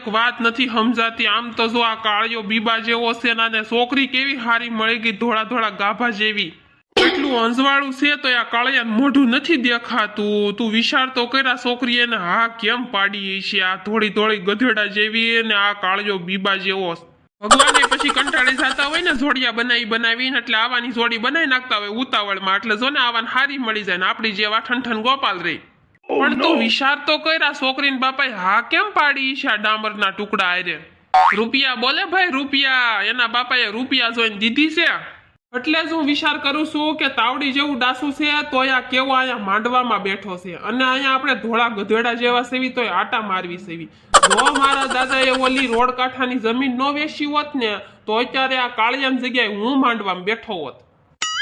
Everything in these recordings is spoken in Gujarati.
એક વાત નથી સમજાતી. આમ તો જો આ કાળિયો બીબા જેવો છે ને છોકરી કેવી હારી મળી ગઈ ધોળા ધોળા ગાભા જેવી. એટલું અંજવાળું છે તો આ કાળિયા મોઢું નથી દેખાતું. તું વિચાર તો કર્યા છોકરી એને હા કેમ પાડી છે? આ ધોળી ધોળી ગધેડા જેવી ને આ કાળિયો બીબા જેવો ભગવાને પછી કંટાળી જતા હોય ને જોડિયા બનાવી બનાવીને એટલે આવાની જોડી બનાવી નાખતા હોય ઉતાવળમાં. એટલે જો ને આવાને હારી મળી જાય ને આપણી જેવા ઠંઠન ગોપાલ રહી પણ તું વિચાર તો કર્યા છોકરીને બાપાએ હા કેમ પાડી છે આ ડામરના ટુકડા આરે રૂપિયા બોલે ભાઈ રૂપિયા. એના બાપાએ રૂપિયા જોઈને દીધી છે. એટલે જ હું વિચાર કરું છું કે તાવડી જેવું ડાસુ છે તોય આ કેવો અહીંયા માંડવામાં બેઠો છે. અને અહીંયા આપણે ધોળા ગધેડા જેવા સેવી તોય આટા મારવી સેવી. જો મારા દાદાએ ઓલી રોડ કાંઠાની જમીન ન વેચી હોત ને તો અત્યારે આ કાળિયાની જગ્યાએ હું માંડવામાં બેઠો હોત.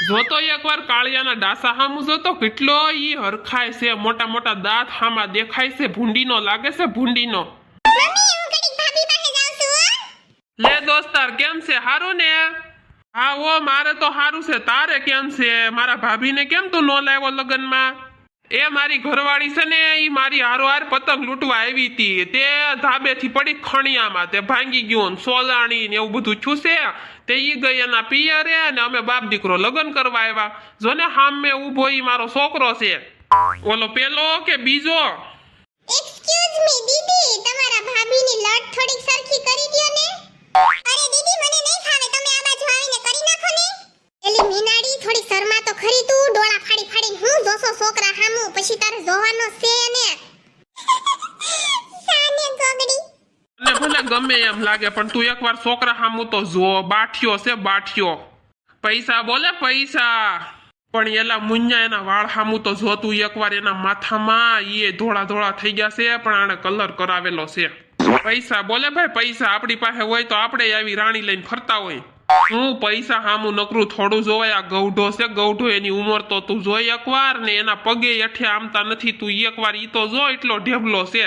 જોતો એકવાર કાળિયાના ડાસા હામું જોતો કેટલો ઈ હરખાય છે મોટા મોટા દાંત હામા દેખાય છે ભૂંડીનો લાગે છે ભૂંડીનો. છું. લે દોસ્તાર કેમ છે? હારું ને? હા ઓ મારે તો હારું છે. તારે કેમ છે? મારા ભાભીને કેમ તું ન લાવ્યો લગ્નમાં? એ મારી ઘરવાળી છે ને એ મારી હારોહાર પતંગ લૂંટવા આવી હતી. તે ધાબેથી પડી ખણિયામાં તે ભાંગી ગયું સોલાણી ને એવું બધું છૂસે તે ઈ ગઈ એના પિયરે અને અમે બાપ દીકરો લગ્ન કરવા આવ્યા. જો ને હામે ઊભો ઈ મારો છોકરો છે. ઓલો પેલો કે બીજો? એક્સક્યુઝ મી દીદી, તમારા ભાભીની લટ થોડીક સરખી કરી દ્યો ને. અરે દીદી, મને નહીં ફાવે, તમે આ બાજુ આવીને કરી નાખો ને. એલી મીનાડી થોડી શરમા તો ખરી તું, ડોળા ફાડી ફાડીને હું જોસો છોકરા હામું, પછી તારે જોવાનો છે ને. ગમે એમ લાગે, પણ તું એકવાર છોકરા સામું તો જો બાઠિયો છે બાઠિયો પૈસા બોલે, પૈસા. પણ એલા મુન્યા એના વાળ સામું તો જોતું એકવાર એના માથામાં એ ધોળા ધોળા થઈ ગયા છે, પણ આને કલર કરાવેલો છે. પૈસા બોલે ભાઈ, પૈસા આપણી પાસે હોય તો આપણે આવી રાણી લઈને ફરતા હોય. હું પૈસા સામું નકરું થોડું જોવાય, આ ગૌઢો છે, ગૌઢો એની ઉંમર તો તું જોઈ એકવાર ને એના પગે હેઠે આમતા નથી, તું એકવાર ઈ તો જો એટલો ઢેબલો છે.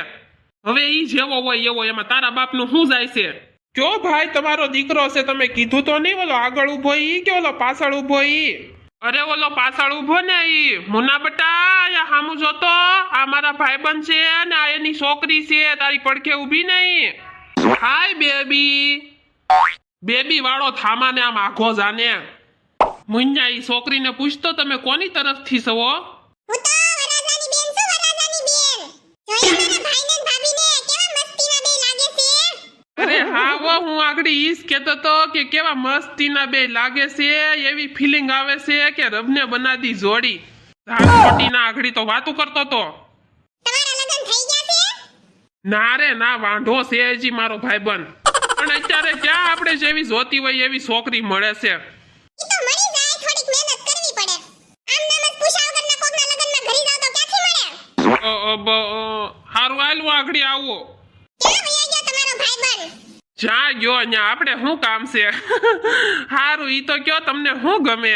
હવે એ જેવો હોય એવો એમાં તારા બાપનું શું જાય છે? કયો ભાઈ તમારો દીકરો છે તમે કીધું તો નહીં ઓલો આગળ ઊભો ઈ કે ઓલો પાછળ ઊભો ઈ? અરે ઓલો પાછળ ઊભો ને ઈ મુના બટા આ હામું જોતો આ મારા ભાઈબંધ છે ને આ એની છોકરી છે તારી પડખે ઊભી નહીં. હાય બેબી. બેબી વાળો થામાને આમ આઘો જાને. મુન્યા ઈ છોકરીને પૂછતો તમે કોની તરફથી છો હું તો વરાજાની બેન છું વરાજાની બેન જોયા મારા ભાઈને ને ભાભીને કેવા મસ્તીના બે લાગે છે અરે હા આગળ ઈસ કહેતો તો કે કેવા મસ્તીના બે લાગે છે એવી ફિલિંગ આવે છે કે રબને બનાદી જોડી. ધાનપટ્ટીના આગળ તો વાતું કરતો તો. ના રે ના વાંઢો છે હજી મારો ભાઈબંધ. પણ અત્યારે ક્યાં આપણે જેવી જોતી હોય એવી છોકરી મળે છે. જ હારું હાલવું આગળ આવો ક્યાં વયા ગયો તમારો જ્યાં ગયો અહીંયા આપણે શું કામ છે? સારું ઈ તો કયો તમને શું ગમે?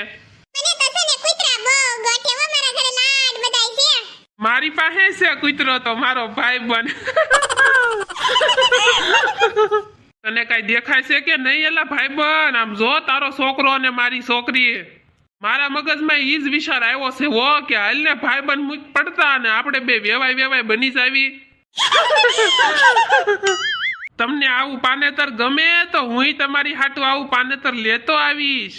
મારા પાસે છે કૂતરો તો મારો ભાઈ બન. તને કઈ દેખાય છે કે નહીં? એલા ભાઈ બન આમ જો તારો છોકરો અને મારી છોકરી. મારા મગજમાં ઈ જ વિચાર આવ્યો છે હો કે હાલ ને ભાઈ બન મુક પડતા અને આપણે બે વેવાય વેવાય બની જાવી તમને આવું પાનેતર ગમે તો હું તમારી હાટું આવું પાનેતર લેતો આવીશ.